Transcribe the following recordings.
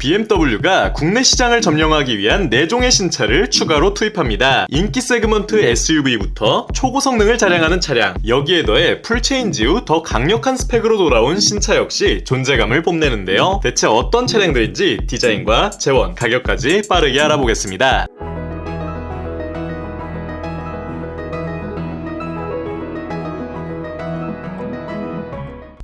BMW가 국내 시장을 점령하기 위한 4종의 신차를 추가로 투입합니다. 인기 세그먼트 SUV부터 초고 성능을 자랑하는 차량, 여기에 더해 풀체인지 후 더 강력한 스펙으로 돌아온 신차 역시 존재감을 뽐내는데요. 대체 어떤 차량들인지 디자인과 재원, 가격까지 빠르게 알아보겠습니다.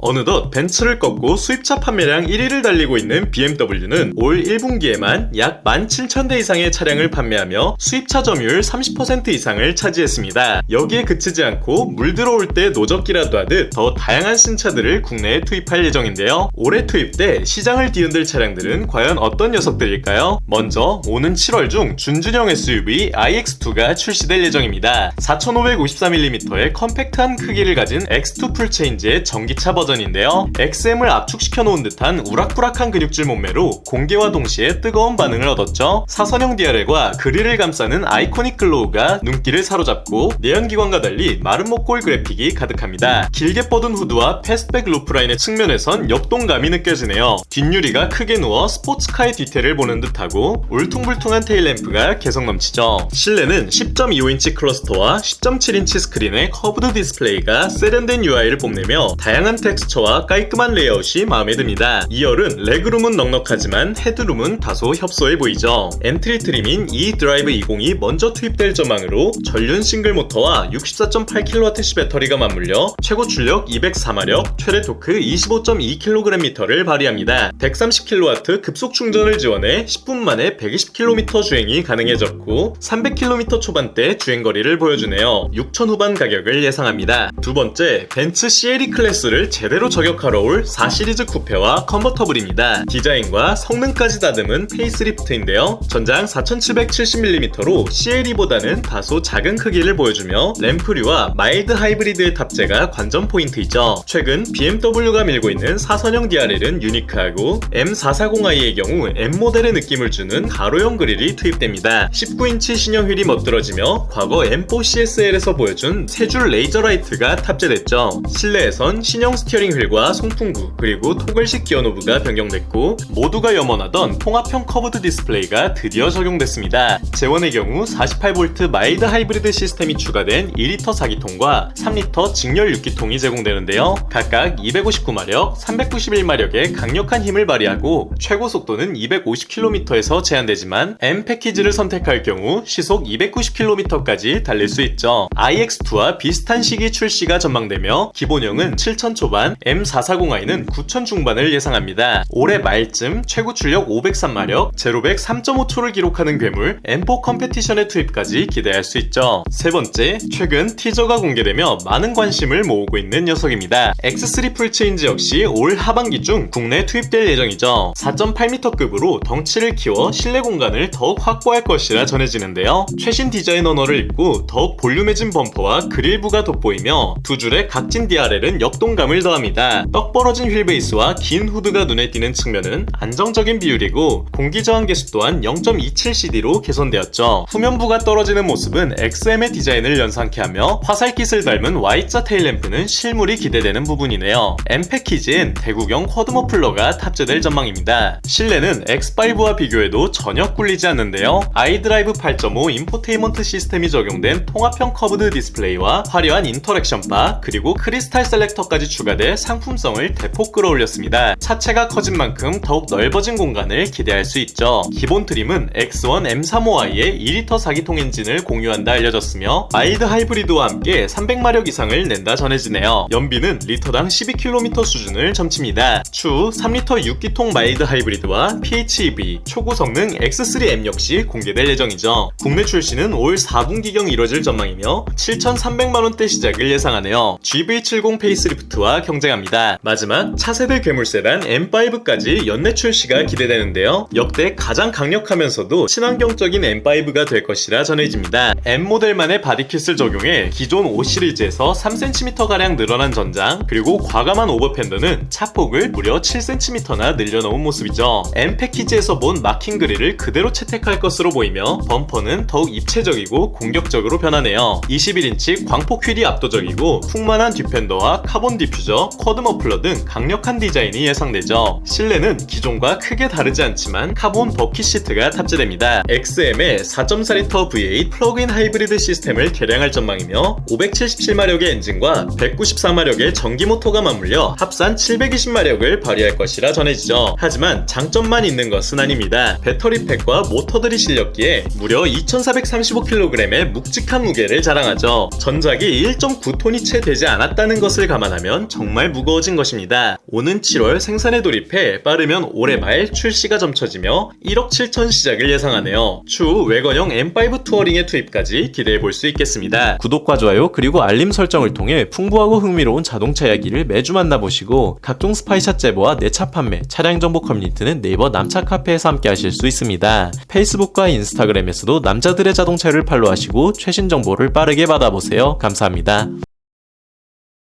어느덧 벤츠를 꺾고 수입차 판매량 1위를 달리고 있는 BMW는 올 1분기에만 약 17,000대 이상의 차량을 판매하며 수입차 점유율 30% 이상을 차지했습니다. 여기에 그치지 않고 물 들어올 때 노적기라도 하듯 더 다양한 신차들을 국내에 투입할 예정인데요. 올해 투입돼 시장을 뒤흔들 차량들은 과연 어떤 녀석들일까요? 먼저 오는 7월 중 준준형 SUV iX2가 출시될 예정입니다. 4554mm의 컴팩트한 크기를 가진 X2 풀체인지의 전기차 버전 버전인데요. XM을 압축시켜 놓은 듯한 우락부락한 근육질 몸매로 공개와 동시에 뜨거운 반응을 얻었죠. 사선형 DRL과 그릴을 감싸는 아이코닉 글로우가 눈길을 사로잡고 내연기관과 달리 마른 목골 그래픽이 가득합니다. 길게 뻗은 후드와 패스트백 루프라인의 측면에선 역동감이 느껴지네요. 뒷유리가 크게 누워 스포츠카의 뒤태를 보는 듯하고 울퉁불퉁한 테일램프가 개성 넘치죠. 실내는 10.25인치 클러스터와 10.7인치 스크린의 커브드 디스플레이가 세련된 UI를 뽐내며 다양한 텍스처 텍스처와 깔끔한 레이아웃이 마음에 듭니다. 2열은 레그룸은 넉넉하지만 헤드룸은 다소 협소해 보이죠. 엔트리 트림인 E 드라이브 20이 먼저 투입될 전망으로 전륜 싱글 모터와 64.8kWh 배터리가 맞물려 최고 출력 204마력, 최대 토크 25.2kgm를 발휘합니다. 130kW 급속 충전을 지원해 10분 만에 120km 주행이 가능해졌고 300km 초반대 주행거리를 보여주네요. 6천 후반 가격을 예상합니다. 두 번째, 벤츠 CLE 클래스를 제대로 제대로 저격하러 올 4시리즈 쿠페와 컨버터블입니다. 디자인과 성능까지 다듬은 페이스리프트인데요. 전장 4770mm로 CLE보다는 다소 작은 크기를 보여주며 램프류와 마일드 하이브리드의 탑재가 관전 포인트이죠. 최근 BMW가 밀고 있는 사선형 DRL은 유니크하고 M440i의 경우 M 모델의 느낌을 주는 가로형 그릴이 투입됩니다. 19인치 신형 휠이 멋들어지며 과거 M4 CSL에서 보여준 세 줄 레이저 라이트가 탑재됐죠. 실내에선 신형 스티어 링 스티어링 휠과 송풍구 그리고 토글식 기어 노브가 변경됐고 모두가 염원하던 통합형 커브드 디스플레이가 드디어 적용됐습니다. 재원의 경우 48V 마일드 하이브리드 시스템이 추가된 2리터 4기통과 3리터 직렬 6기통이 제공되는데요. 각각 259마력, 391마력의 강력한 힘을 발휘하고 최고 속도는 250km에서 제한되지만 M 패키지를 선택할 경우 시속 290km까지 달릴 수 있죠. iX2와 비슷한 시기 출시가 전망되며 기본형은 7,000 초반, M440i는 9천 중반을 예상합니다. 올해 말쯤 최고 출력 503마력, 제로백 3.5초를 기록하는 괴물 M4 컴페티션의 투입까지 기대할 수 있죠. 세 번째, 최근 티저가 공개되며 많은 관심을 모으고 있는 녀석입니다. X3 풀체인지 역시 올 하반기 중 국내에 투입될 예정이죠. 4.8m급으로 덩치를 키워 실내 공간을 더욱 확보할 것이라 전해지는데요. 최신 디자인 언어를 입고 더욱 볼륨해진 범퍼와 그릴부가 돋보이며 두 줄의 각진 DRL은 역동감을 더합니다. 합니다. 떡 벌어진 휠 베이스와 긴 후드가 눈에 띄는 측면은 안정적인 비율이고 공기 저항 계수 또한 0.27cd로 개선되었죠. 후면부가 떨어지는 모습은 XM의 디자인을 연상케 하며 화살깃을 닮은 Y자 테일램프는 실물이 기대되는 부분이네요. M 패키지엔 대구경 쿼드 머플러가 탑재될 전망입니다. 실내는 X5와 비교해도 전혀 꿀리지 않는데요. 아이드라이브 8.5 인포테인먼트 시스템이 적용된 통합형 커브드 디스플레이와 화려한 인터랙션 바 그리고 크리스탈 셀렉터까지 추가 돼 상품성을 대폭 끌어올렸습니다. 차체가 커진 만큼 더욱 넓어진 공간을 기대할 수 있죠. 기본 트림은 X1 M35i의 2리터 4기통 엔진을 공유한다 알려졌으며 마일드 하이브리드와 함께 300마력 이상을 낸다 전해지네요. 연비는 리터당 12km 수준을 점칩니다. 추후 3리터 6기통 마일드 하이브리드와 PHEV 초고 성능 X3M 역시 공개될 예정이죠. 국내 출시는 올 4분기경 이뤄질 전망이며 7,300만원대 시작을 예상하네요. GV70 페이스리프트와 경쟁 경쟁합니다. 마지막 차세대 괴물 세단 M5까지 연내 출시가 기대되는데요. 역대 가장 강력하면서도 친환경적인 M5가 될 것이라 전해집니다. M 모델만의 바디킷을 적용해 기존 5 시리즈에서 3cm가량 늘어난 전장 그리고 과감한 오버팬더는 차폭을 무려 7cm나 늘려놓은 모습이죠. M 패키지에서 본 마킹 그릴을 그대로 채택할 것으로 보이며 범퍼는 더욱 입체적이고 공격적으로 변하네요. 21인치 광폭 휠이 압도적이고 풍만한 뒷팬더와 카본 디퓨저 쿼드 머플러 등 강력한 디자인이 예상되죠. 실내는 기존과 크게 다르지 않지만 카본 버킷 시트가 탑재됩니다. XM의 4.4L V8 플러그인 하이브리드 시스템을 개량할 전망이며 577마력의 엔진과 194마력의 전기 모터가 맞물려 합산 720마력을 발휘할 것이라 전해지죠. 하지만 장점만 있는 것은 아닙니다. 배터리 팩과 모터들이 실렸기에 무려 2435kg의 묵직한 무게를 자랑하죠. 전작이 1.9톤이 채 되지 않았다는 것을 감안하면 정말 무거워진 것입니다. 오는 7월 생산에 돌입해 빠르면 올해 말 출시가 점쳐지며 1억 7천 시작을 예상하네요. 추후 외건형 M5 투어링의 투입까지 기대해 볼 수 있겠습니다. 구독과 좋아요 그리고 알림 설정을 통해 풍부하고 흥미로운 자동차 이야기를 매주 만나보시고 각종 스파이샷 제보와 내차 판매, 차량 정보 커뮤니티는 네이버 남차 카페에서 함께 하실 수 있습니다. 페이스북과 인스타그램에서도 남자들의 자동차를 팔로우하시고 최신 정보를 빠르게 받아보세요. 감사합니다.